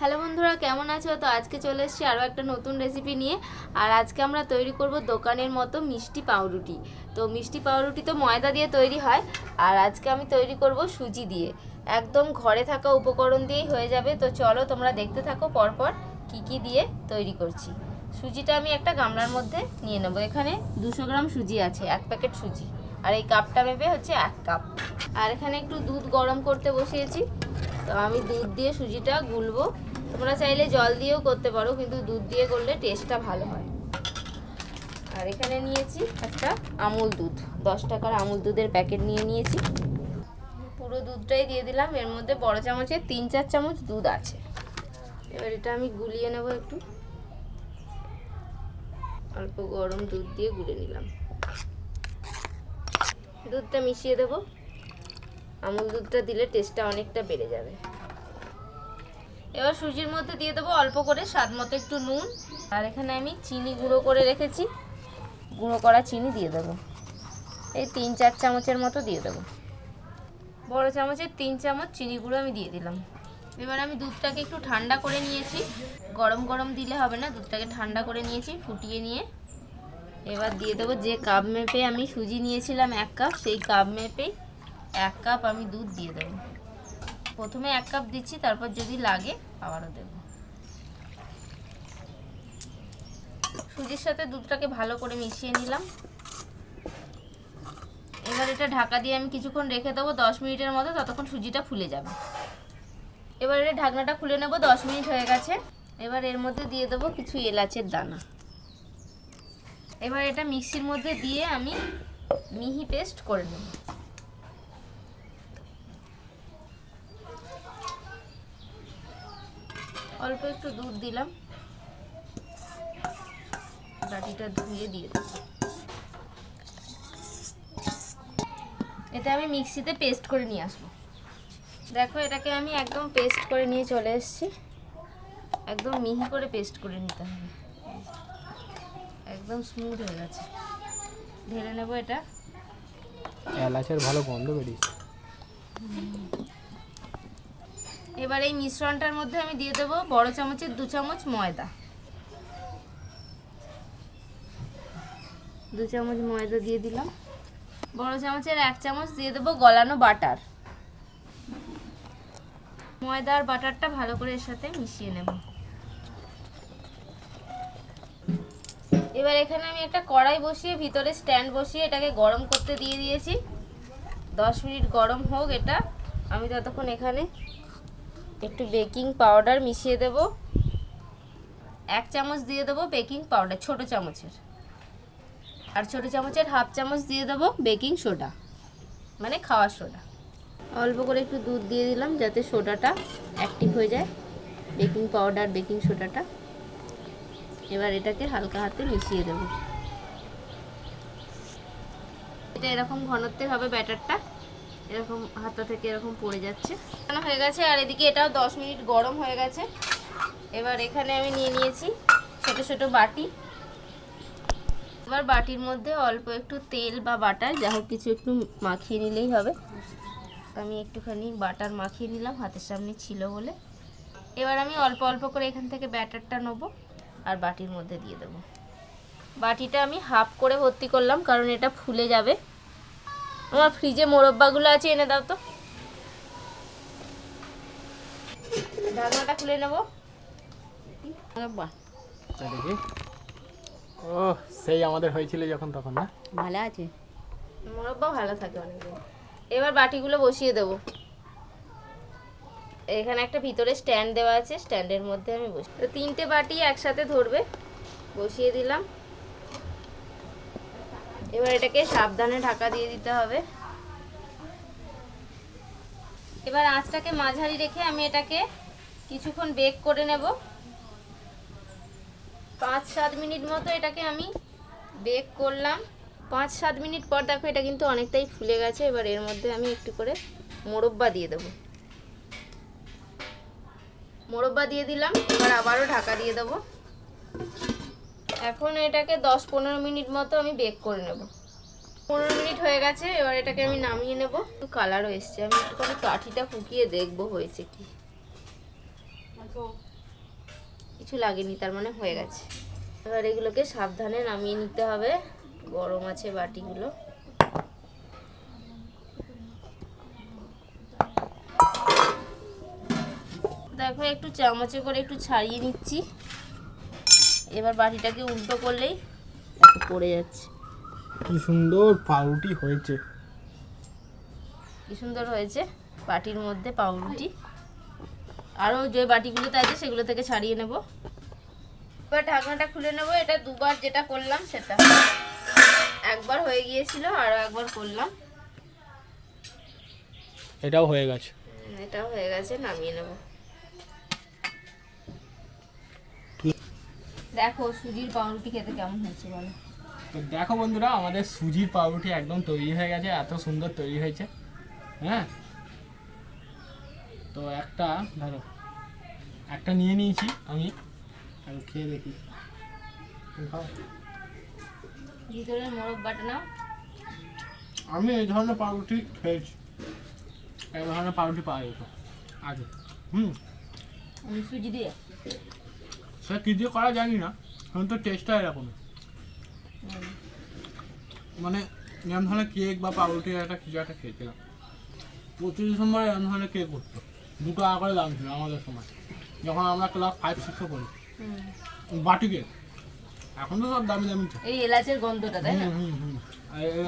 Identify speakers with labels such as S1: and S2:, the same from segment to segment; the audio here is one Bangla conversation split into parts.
S1: হ্যালো বন্ধুরা, কেমন আছো? তো আজকে চলে এসেছি আরও একটা নতুন রেসিপি নিয়ে। আর আজকে আমরা তৈরি করব দোকানের মতো মিষ্টি পাউরুটি। তো মিষ্টি পাউরুটি তো ময়দা দিয়ে তৈরি হয়। আর আজকে আমি তৈরি করব সুজি দিয়ে। একদম ঘরে থাকা উপকরণ দিয়েই হয়ে যাবে। তো চলো তোমরা দেখতে থাকো পরপর কি কি দিয়ে তৈরি করছি। সুজিটা আমি একটা গামলার মধ্যে নিয়ে নেব। এখানে দুশো গ্রাম সুজি আছে, এক প্যাকেট সুজি। আর এই কাপটা মেপে হচ্ছে এক কাপ। আর এখানে একটু দুধ গরম করতে বসিয়েছি। তো আমি দুধ দিয়ে সুজিটা গুলবো। তোমরা চাইলে জল দিয়েও করতে পারো, কিন্তু দুধ দিয়ে করলে টেস্টটা ভালো হয়। আর এখানে নিয়েছি একটা আমুল দুধ। দশ টাকার আমুল দুধের প্যাকেট নিয়ে নিয়েছি। পুরো দুধটাই দিয়ে দিলাম। এর মধ্যে বড় চামচের তিন চার চামচ দুধ আছে। এবার এটা আমি গুলিয়ে নেব একটু। অল্প গরম দুধ দিয়ে গুলে নিলাম। দুধটা মিশিয়ে দেবো। আমুল দুধটা দিলে টেস্টটা অনেকটা বেড়ে যাবে। এবার সুজির মধ্যে দিয়ে দেবো অল্প করে স্বাদ মতো একটু নুন। আর এখানে আমি চিনি গুঁড়ো করে রেখেছি। গুঁড়ো করা চিনি দিয়ে দেবো। এই তিন চার চামচের মতো দিয়ে দেবো। বড় চামচের তিন চামচ চিনি গুঁড়ো আমি দিয়ে দিলাম। এবার আমি দুধটাকে একটু ঠান্ডা করে নিয়েছি। গরম গরম দিলে হবে না, দুধটাকে ঠান্ডা করে নিয়েছি, ফুটিয়ে নিয়ে। এবার দিয়ে দেবো যে কাপ মেপে আমি সুজি নিয়েছিলাম এক কাপ সেই কাপ মেপে এক কাপ আমি দুধ দিয়ে দেবো। প্রথমে এক কাপ দিচ্ছি, তারপর যদি লাগে আবারও দেব। সুজির সাথে দুধটাকে ভালো করে মিশিয়ে নিলাম। এবার এটা ঢাকা দিয়ে আমি কিছুক্ষণ রেখে দেবো, দশ মিনিটের মতো ততক্ষণ সুজিটা ফুলে যাবে। এবার এটা ঢাকনাটা খুলে নেব, দশ মিনিট হয়ে গেছে। এবার এর মধ্যে দিয়ে দেবো কিছু এলাচের দানা। এবার এটা মিক্সির মধ্যে দিয়ে আমি মিহি পেস্ট করে নেব। অল্প একটু দুধ দিলাম। বাটিটা ধুয়ে দিয়ে দেবো এটা আমি মিক্সিতে পেস্ট করে নিয়ে আসব। দেখো, এটাকে আমি একদম পেস্ট করে নিয়ে চলে এসেছি। একদম মিহি করে পেস্ট করে নিতে হবে। একদম স্মুথ হয়ে গেছে। ঢেলে নেব এটা।
S2: এলাচের ভালো গন্ধ বেরিয়েছে।
S1: এবার এই মিশ্রণটার মধ্যে আমি দিয়ে দেবো বড় চামচের দু চামচ ময়দা। দু চামচ ময়দা দিয়ে দিলাম। বড় চামচের এক চামচ দিয়ে দেবো গলানো বাটার। ময়দা আর বাটারটা ভালো করে এর সাথে মিশিয়ে নেব। এবার এখানে আমি একটা কড়াই বসিয়ে, ভিতরে স্ট্যান্ড বসিয়ে এটাকে গরম করতে দিয়ে দিয়েছি। দশ মিনিট গরম হোক এটা। আমি ততক্ষণ এখানে একটু বেকিং পাউডার মিশিয়ে দেব। এক চামচ দিয়ে দেবো বেকিং পাউডার, ছোট চামচের। আর ছোট চামচের হাফ চামচ দিয়ে দেবো বেকিং সোডা মানে খাওয়ার সোডা। অল্প করে একটু দুধ দিয়ে দিলাম যাতে সোডাটা অ্যাক্টিভ হয়ে যায়, বেকিং পাউডার, বেকিং সোডাটা। এবার এটাকে হালকা হাতে মিশিয়ে দেব। এটা এরকম ঘনত্বের হবে ব্যাটারটা। এরকম হাতা থেকে এরকম পড়ে যাচ্ছে। হয়ে গেছে, আর এদিকে এটাও দশ মিনিট গরম হয়ে গেছে। এবার এখানে আমি নিয়ে নিয়েছি ছোট ছোট বাটি। এবার বাটির মধ্যে অল্প একটু তেল বা বাটার, যা হোক কিছু একটু মাখিয়ে নিলেই হবে। আমি একটুখানি বাটার মাখিয়ে নিলাম, হাতের সামনে ছিল বলে। এবার আমি অল্প অল্প করে এখান থেকে ব্যাটারটা নেব আর বাটির মধ্যে দিয়ে দেবো। বাটিটা আমি হাফ করে ভর্তি করলাম, কারণ এটা ফুলে যাবে। আমার ফ্রিজে মোরব্বাগুলো আছে এনে দাও তো। ঢাকনাটা খুলে নেব। মোরব্বা।
S2: তা দেখি। ও সেই আমাদের হয়েছিল যখন তখন না?
S1: ভালো আছে। মোরব্বা ভালো থাকে অনেকদিন। এবার বাটিগুলো বসিয়ে দেবো। এখানে একটা ভিতরে স্ট্যান্ড দেওয়া আছে স্ট্যান্ডের মধ্যে আমি বসি তো তিনটে বাটি একসাথে ধরবে। বসিয়ে দিলাম। এবার এটাকে সাবধানে ঢাকা দিয়ে দিতে হবে। এবার আঁচটাকে মাঝারি রেখে আমি এটাকে কিছুক্ষণ বেক করে নেব। পাঁচ সাত মিনিট মতো এটাকে আমি বেক করলাম। পাঁচ সাত মিনিট পর দেখো এটা কিন্তু অনেকটাই ফুলে গেছে। এবার এর মধ্যে আমি একটু করে মোরব্বা দিয়ে দেবো। মোরব্বা দিয়ে দিলাম। এবার আবারও ঢাকা দিয়ে দেবো। এখন এটাকে দশ পনেরো মিনিট মতো আমি বেক করে নেব। পনেরো মিনিট হয়ে গেছে, এবার এটাকে আমি নামিয়ে নেব। একটু কালারও এসছে, আমি একটুখানি কাঠিটা ফুকিয়ে দেখব হয়েছে কি। কিছু লাগেনি, তার মানে হয়ে গেছে। এবার এগুলোকে সাবধানে নামিয়ে নিতে হবে, গরম আছে বাটিগুলো। দেখো, একটু চামচে করে একটু ছাড়িয়ে নিচ্ছি। এবার বাটিটাকে উল্টো করলেই পড়ে যাচ্ছে।
S2: কি সুন্দর পাউরুটি হয়েছে।
S1: কি সুন্দর হয়েছে বাটির মধ্যে পাউরুটি। আরও যে বাটিগুলোতে আছে সেগুলো থেকে ছাড়িয়ে নেব। এবার ঢাকনাটা খুলে নেব এটা দুবার যেটা করলাম সেটা। একবার হয়ে গিয়েছিল আরও একবার করলাম।
S2: এটাও হয়ে গেছে।
S1: এটাও হয়ে গেছে নামিয়ে নেব। দেখো সুজির পাউরুটি খেতে কেমন হয়েছে বলো।
S2: তো দেখো বন্ধুরা আমাদের সুজির পাউরুটি একদম তৈরি হয়ে গেছে এত সুন্দর তৈরি হয়েছে। হ্যাঁ? তো একটা ধরো একটা নিয়ে নিয়েছি আমি আর খেয়ে দেখি। তুমি খাও।
S1: মোরগ বাটা নাও।
S2: আমি এই ধরনের পাউরুটি খেয়েছি। এই ধরনের পাউরুটি পাওয়া যেত। আগে। হুম।
S1: সুজি দিয়ে।
S2: সে কী দিয়ে করা জানি না। এখন তো টেস্টটা এরকম মানে এরকম ধরনের কেক বা পাউরুটি একটা কিছু একটা খেয়েছিলাম। পঁচিশ ডিসেম্বরে এরকম ধরনের কেক করতো দুটো টাকা করে দাম ছিল আমাদের সময়। যখন আমরা ক্লাস ফাইভ সিক্সে পড়ি। বাটি কেক এখন তো সব দামি দামি
S1: এই এলাচের গন্ধটা তাই না?
S2: হুম, হুম,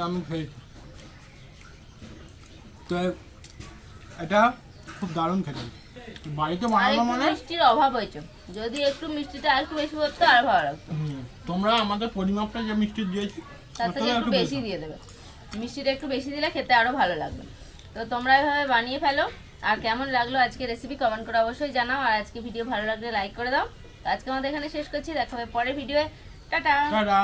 S2: আমি খেয়েছি। তো এটা খুব দারুণ খেতে বাড়িতে
S1: আর
S2: বানানো মানে?
S1: মিষ্টির অভাব হয়েছে। যদি একটু মিষ্টিটা আর একটু বেশি করতো আর ভালো লাগতো।
S2: তোমরা আমাদের পরিমাপটা যে মিষ্টি দিয়েছি
S1: তার থেকে
S2: থেকে
S1: একটু বেশি দিয়ে দেবে। মিষ্টিটা একটু বেশি দিলে খেতে আরও ভালো লাগবে। তো তোমরা এভাবে বানিয়ে ফেলো। আর কেমন লাগল আজকে রেসিপি কমেন্ট করে অবশ্যই জানাও। আর আজকে ভিডিও ভালো লাগলে লাইক করে দাও। আজকে আমাদের এখানে শেষ করছি। দেখা হবে পরের ভিডিওয়ে টাটা!
S2: টাটা!